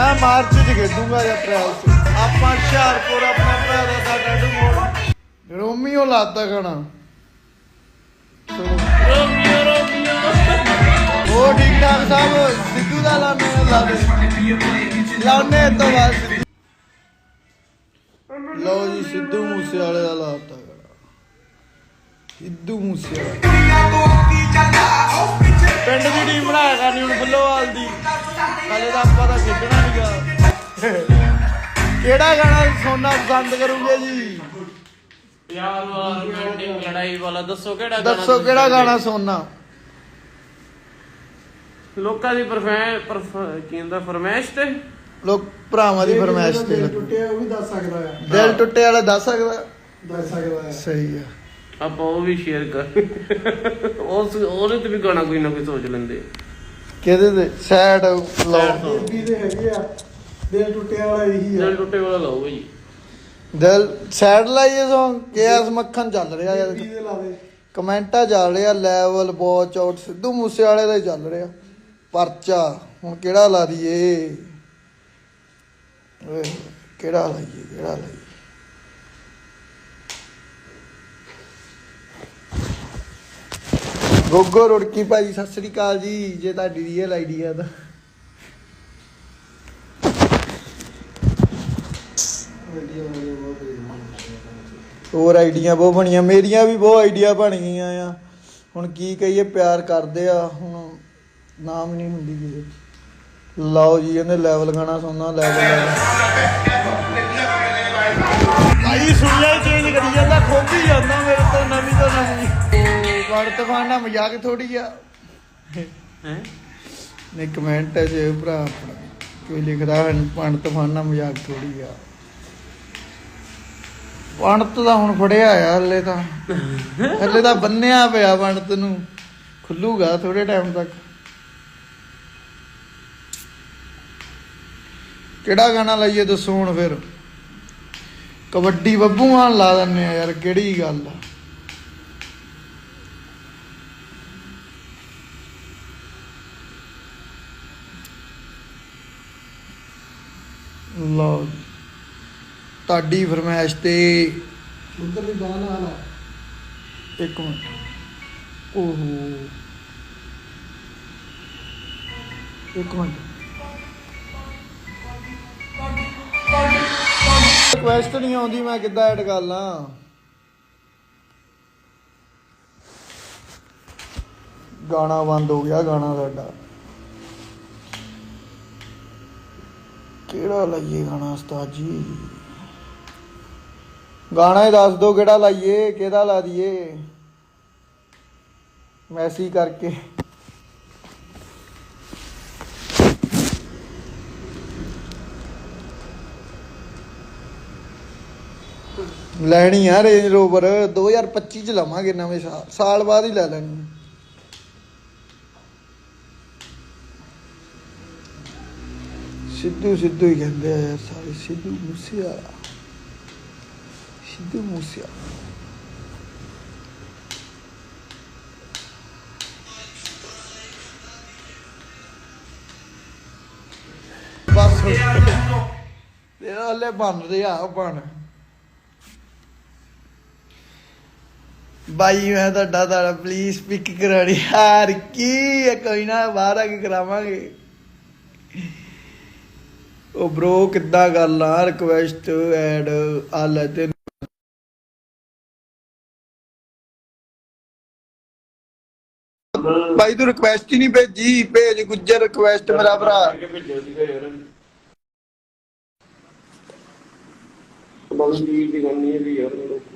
ਮੈਂ ਮਾਰਚ ਚ ਖੇਡੂੰਗਾ ਜਾਂ ਅਪ੍ਰੈਲ ਚ। ਆਪਾਂ ਹੁਸ਼ਿਆਰਪੁਰ ਆਪਣਾ ਭਰਾ ਦਾ ਸਾਡਾ ਡੂਮੋੜ ਰੋਮੀਓ ਲਾਤਾ ਗਾਣਾ ਰੋਮੀਓ ਰੋਮੀਓ ਉਹ ਠੀਕ ਠਾਕ ਸਾਹਿਬ ਸਿੱਧੂ ਦਾ ਲਾਣੇ ਲਾ ਦੇ। ਲਾਉਣੇ ਤੋਂ ਬਾਅਦ ਲਓ ਜੀ, ਸਿੱਧੂ ਮੂਸੇ ਵਾਲੇ ਦਾ ਲਾਤਾ ਗਾਣਾ ਸਿੱਧੂ ਮੂਸੇ ਪਿੰਡ ਕਿਹੜਾ ਗਾਣਾ ਸੁਣਨਾ ਪਸੰਦ ਕਰੋਗੇ ਜੀ? ਪਿਆਰ ਵਾਰ ਰੋਮਾਂਟਿਕ ਲੜਾਈ ਵਾਲਾ ਦੱਸੋ ਕਿਹੜਾ ਗਾਣਾ ਦੱਸੋ ਕਿਹੜਾ ਗਾਣਾ? ਸੁਣਨਾ ਲੋਕਾਂ ਦੀ ਪਰਫੈ ਕਹਿੰਦਾ ਫਰਮਾਇਸ਼ ਤੇ? ਲੋਕ ਭਰਾਵਾਂ ਦੀ ਫਰਮਾਇਸ਼ ਤੇ। ਦਿਲ। ਟੁੱਟਿਆ ਉਹ ਵੀ ਦੱਸ ਸਕਦਾ ਹੈ। ਦਿਲ ਟੁੱਟੇ ਵਾਲਾ ਦੱਸ ਸਕਦਾ? ਦੱਸ ਸਕਦਾ ਹੈ। ਸਹੀ ਆ। ਆਪਾਂ ਉਹ ਵੀ ਸ਼ੇਅਰ ਕਰ ਉਸ ਉਹਦੇ ਤੇ ਵੀ ਗਾਣਾ ਕੋਈ ਨਾ ਕੋਈ ਸੋਚ ਲੈਂਦੇ। ਕਿਹਦੇ ਤੇ? ਸੈਡ Sad ਲਓ। ਬੀਬੀ ਦੇ ਹੈਗੇ ਆ। ਦਿਲ ਟੁੱਟਿਆ ਵਾਲਾ ਇਹੀ ਆ। ਦਿਲ ਟੁੱਟੇ ਵਾਲਾ ਲਾਓ ਜੀ ਦਿਲ ਸੈਡ ਲਾਈਏ Song? ਕੇਐਸ ਮੱਖਣ ਚੱਲ ਰਿਹਾ ਯਾਰ। ਬੀਬੀ ਦੇ ਦੇ ਕਮੈਂਟਾਂ ਚੱਲ ਰਿਹਾ level watch out Sidhu Moose Wala ਦਾ ਹੀ ਚੱਲ ਰਿਹਾ। ਪਰਚਾ ਹੁਣ ਕਿਹੜਾ ਲਾ ਦਈਏ? ਓਏ ਕਿਹੜਾ ਲਾਈਏ ਕਿਹੜਾ ਲਾਈਏ? ਗੋਗੋ ਰੁੜਕੀ ਭਾਜੀ, ਸਤਿ ਸ੍ਰੀ ਅਕਾਲ ਜੀ। ਜੇ ਤੁਹਾਡੀ ਰੀਅਲ ਆਈਡੀ ਆ ਤਾਂ। ਹੋਰ ਆਈਡੀਆਂ ਬਹੁਤ ਬਣੀਆਂ। ਮੇਰੀਆਂ ਵੀ ਬਹੁਤ ਆਈਡੀਆ ਬਣ ਗਈਆਂ ਆ। ਹੁਣ ਕੀ ਕਹੀਏ, ਪਿਆਰ ਕਰਦੇ ਆ। ਹੁਣ ਨਾਮ ਨਹੀਂ ਹੁੰਦੀ ਕਿਸੇ ਲਓ ਜੀ, ਇਹਨੇ ਲੈਵਲ ਗਾਣਾ ਸੁਣਨਾ ਲੈਵਲ ਭਾਈ ਸੁਣਿਆ ਚੇਂਜ ਕਰੀ ਜਾਂਦਾ ਖੋਪੀ ਜਾਂਦਾ। ਵੜ ਤਫਾਨਾ ਮਜ਼ਾਕ ਥੋੜੀ ਆ। ਹੈ? ਨੇ ਕਮੈਂਟ ਹੈ ਜੇ ਭਰਾ ਕੋਈ ਲਿਖਦਾ ਹੈ ਪੰਡ ਤਫਾਨਾ ਮਜ਼ਾਕ ਥੋੜੀ ਆ। ਪੰਡਤ ਦਾ ਹੁਣ ਫੜਿਆ ਆ ਹਲੇ ਤਾਂ। ਹਲੇ ਤਾਂ ਬੰਨਿਆ ਪਿਆ ਪੰਡਤ ਨੂੰ। ਖੁੱਲੂਗਾ ਥੋੜੇ ਟਾਈਮ ਤੱਕ। ਕਿਹੜਾ ਗਾਣਾ ਲਾਈਏ ਦੱਸੋ ਹੁਣ ਫਿਰ? ਕਬੱਡੀ ਬੱਬੂਆਂ ਲਾ ਦਿੰਨੇ ਆ ਯਾਰ ਕਿਹੜੀ ਗੱਲ ਆ? ਲਓ। ਤੁਹਾਡੀ ਫਰਮਾਇਸ਼ ਤੇ ਉਧਰ ਵੀ ਗਾਣਾ ਆਲਾ ਇੱਕ ਮਿੰਟ। ਓਹੋ। ਇੱਕ ਮਿੰਟ। ਰਿਕਵੈਸਟ ਨਹੀਂ ਆਉਂਦੀ ਮੈਂ ਕਿੱਦਾਂ ਐਡ ਕਰ ਲਾਂ? ਗਾਣਾ ਬੰਦ ਹੋ ਗਿਆ ਗਾਣਾ ਸਾਡਾ। ਕਿਹੜਾ ਲਾਈਏ ਗਾਣਾ ਉਸਤਾਦ ਜੀ? ਗਾਣਾ ਹੀ ਦੱਸ ਦੋ ਕਿਹੜਾ ਲਾਈਏ, ਕਿਹਦਾ ਲਾ ਦਈਏ? ਮੈਸੀ ਕਰਕੇ। ਲੈਣੀ ਆ ਰੇਂਜ ਰੋਵਰ 2025 ਚ ਲਵਾਂਗੇ ਨਵੇਂ ਸਾਲ ਸਾਲ ਬਾਅਦ ਹੀ ਲੈ ਲੈਣੀ। ਸਿੱਧੂ ਸਿੱਧੂ ਹੀ ਕਹਿੰਦੇ ਆ ਸਾਰੇ ਸਿੱਧੂ ਮੂਸੇਵਾਲਾ ਸਿੱਧੂ ਮੂਸੇਵਾਲਾ ਬਸ ਇਹ ਹਲੇ ਬਣ ਰਿਹਾ ਬਣ ਬਾਈ ਮੈਂ ਤੁਹਾਡਾ ਤੁਹਾਡਾ ਪਲੀਜ਼ ਪਿਕ ਕਰਾਣੀ ਯਾਰ ਕੀ ਹੈ ਕੋਈ ਨਾ ਬਾਹਰ ਆ ਕੇ ਕਰਾਵਾਂਗੇ ਉਹ ਬ్రో ਕਿੱਦਾਂ ਗੱਲ ਆ? ਰਿਕਵੈਸਟ ਐਡ ਆ ਲੈ ਤੇ ਭਾਈ ਤੂੰ ਰਿਕਵੈਸਟ ਹੀ ਨਹੀਂ ਭੇਜੀ ਭੇਜ ਗੁੱਜਰ ਰਿਕਵੈਸਟ ਮੇਰਾ ਭਰਾ। ਬਸ ਦੀ ਕਰਨੀ ਹੈ ਵੀ ਯਾਰ। ਲੋਕਾਂ